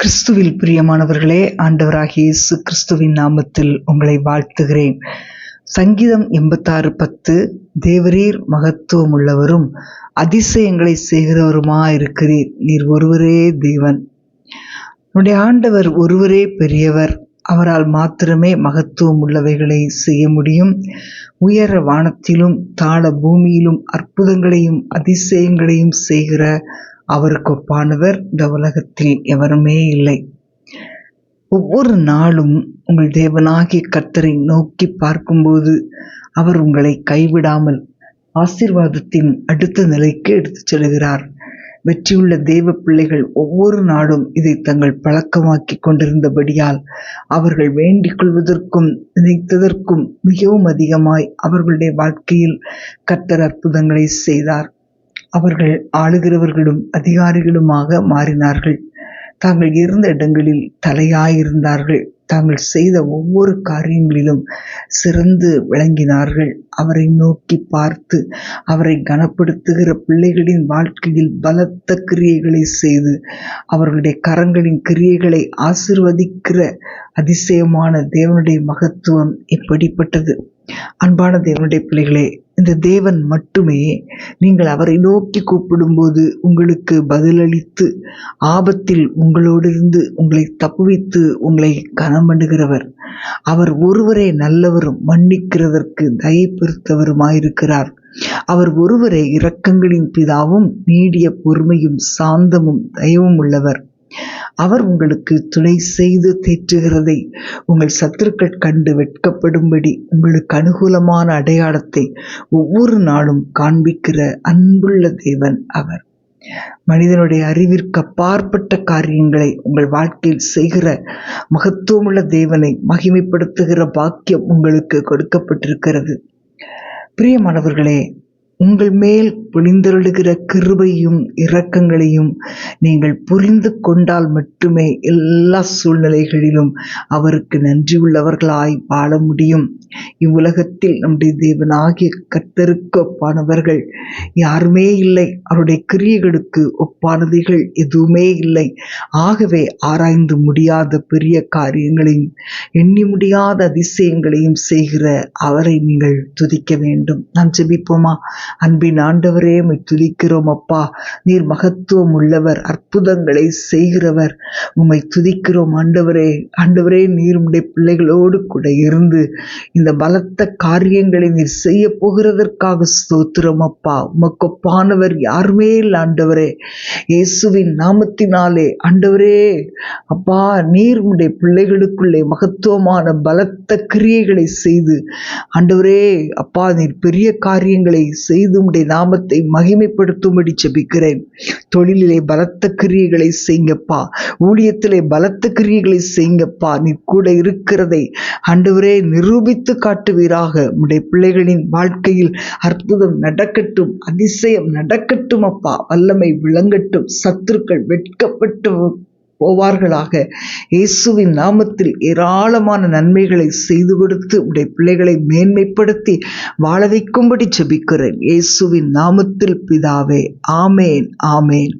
கிறிஸ்துவில் பிரியமானவர்களே ஆண்டவராகிய இயேசு கிறிஸ்துவின் நாமத்தில் உங்களை வாழ்த்துகிறேன். சங்கீதம் எண்பத்தாறு பத்து தேவரீர் மகத்துவம் உள்ளவரும் அதிசயங்களை செய்கிறவருமா இருக்கிறீர் நீர் ஒருவரே தேவன். உன்னுடைய ஆண்டவர் ஒருவரே பெரியவர். அவரால் மாத்திரமே மகத்துவம் உள்ளவைகளை செய்ய முடியும். உயர வானத்திலும் தாழ பூமியிலும் அற்புதங்களையும் அதிசயங்களையும் செய்கிற அவருக்கு ஒப்பானவர் இந்த உலகத்தில் எவருமே இல்லை. ஒவ்வொரு நாளும் உங்கள் தேவனாகிய கர்த்தரை நோக்கி பார்க்கும்போது அவர் உங்களை கைவிடாமல் ஆசீர்வாதத்தின் அடுத்த நிலைக்கு எடுத்துச் செல்கிறார். வெற்றியுள்ள தேவ பிள்ளைகள் ஒவ்வொரு நாடும் இதை தங்கள் பழக்கமாக்கி கொண்டிருந்தபடியால் அவர்கள் வேண்டிக் கொள்வதற்கும் நினைத்ததற்கும் மிகவும் அதிகமாய் அவர்களுடைய வாழ்க்கையில் கர்த்தர் அற்புதங்களை செய்தார். அவர்கள் ஆளுகிறவர்களும் அதிகாரிகளுமாக மாறினார்கள். தாங்கள் இருந்த இடங்களில் தலையாயிருந்தார்கள். தாங்கள் செய்த ஒவ்வொரு காரியங்களிலும் சிறந்து விளங்கினார்கள். அவரை நோக்கி பார்த்து அவரை கனப்படுத்துகிற பிள்ளைகளின் வாழ்க்கையில் பலத்த கிரியைகளை செய்து அவர்களுடைய கரங்களின் கிரியைகளை ஆசிர்வதிக்கிற அதிசயமான தேவனுடைய மகத்துவம் இப்படிப்பட்டது. அன்பான தேவனுடைய பிள்ளைகளே இந்த தேவன் மட்டுமே நீங்கள் அவரை நோக்கி கூப்பிடும்போது உங்களுக்கு பதிலளித்து ஆபத்தில் உங்களோடிருந்து உங்களை தப்புவித்து உங்களை கனம் பண்ணுகிறவர். அவர் ஒருவரே நல்லவரும் மன்னிக்கிறதற்கு தயப்பெருத்தவருமாயிருக்கிறார் அவர் ஒருவரே இரக்கங்களின் பிதாவும் நீடிய பொறுமையும் சாந்தமும் தயவும் உள்ளவர் அவர் உங்களுக்கு துணை செய்து தேற்றுகிறதை உங்கள் சத்துருக்கள் கண்டு வெட்கப்படும்படி உங்களுக்கு அனுகூலமான அடையாளத்தை ஒவ்வொரு நாளும் காண்பிக்கிற அன்புள்ள தேவன் அவர். மனிதனுடைய அறிவிற்கு அப்பாற்பட்ட காரியங்களை உங்கள் வாழ்க்கையில் செய்கிற மகத்துவமுள்ள தேவனை மகிமைப்படுத்துகிற பாக்கியம் உங்களுக்கு கொடுக்கப்பட்டிருக்கிறது. பிரியமானவர்களே உங்கள் மேல் பொழிந்தருளுகிற கிருபையும் இரக்கங்களையும் நீங்கள் புரிந்து கொண்டால் மட்டுமே எல்லா சூழ்நிலைகளிலும் அவருக்கு நன்றி உள்ளவர்களாய் வாழ முடியும். இவ்வுலகத்தில் நம்முடைய தேவனாகிய கத்தருக்கு ஒப்பானவர்கள் யாருமே இல்லை. அவருடைய கிரியைகளுக்கு ஒப்பானதைகள் எதுவுமே இல்லை. ஆகவே ஆராய்ந்து முடியாத பெரிய காரியங்களையும் எண்ணி முடியாத அதிசயங்களையும் செய்கிற அவரை நீங்கள் துதிக்க வேண்டும். நாம் ஜெபிப்போமா? அன்பின் ஆண்டவரே துதிக்கிறோம் அப்பா. நீர் மகத்துவம் உள்ளவர் அற்புதங்களை செய்கிறவர். உம்மை துதிக்கிறோம் ஆண்டவரே. ஆண்டவரே நீர் உடைய பிள்ளைகளோடு கூட இருந்து இந்த பலத்த காரியங்களை நீர் செய்ய போகிறதற்காக ஸ்தோத்திரம் அப்பா. உமக்கொப்பானவர் யாருமே இல்லை ஆண்டவரே. இயேசுவின் நாமத்தினாலே ஆண்டவரே. அப்பா நீர் உடைய பிள்ளைகளுக்குள்ளே மகத்துவமான பலத்த கிரியைகளை செய்து ஆண்டவரே அப்பா நீர் பெரிய காரியங்களை செய்து உடைய நாமத்தை மகிமைப்படுத்தும்படி ஜெபிக்கிறேன். தொழிலிலே பலத்த கிரியைகளை செய்யுங்கப்பா. ஊழியத்திலே பலத்த கிரியைகளை செய்யுங்கப்பா. நீ கூட இருக்கிறதை ஆண்டவரே நிரூபித்து காட்டுவீராக. உடைய பிள்ளைகளின் வாழ்க்கையில் அற்புதம் நடக்கட்டும் அதிசயம் நடக்கட்டும் அப்பா. வல்லமை விளங்கட்டும் சத்துருக்கள் வெட்கப்பட்டு போவார்களாக. இயேசுவின் நாமத்தில் ஏராளமான நன்மைகளை செய்து கொடுத்து உடைய பிள்ளைகளை மேன்மைப்படுத்தி வாழ வைக்கும்படி ஜெபிக்கிறேன். இயேசுவின் நாமத்தில் பிதாவே ஆமேன் ஆமேன்.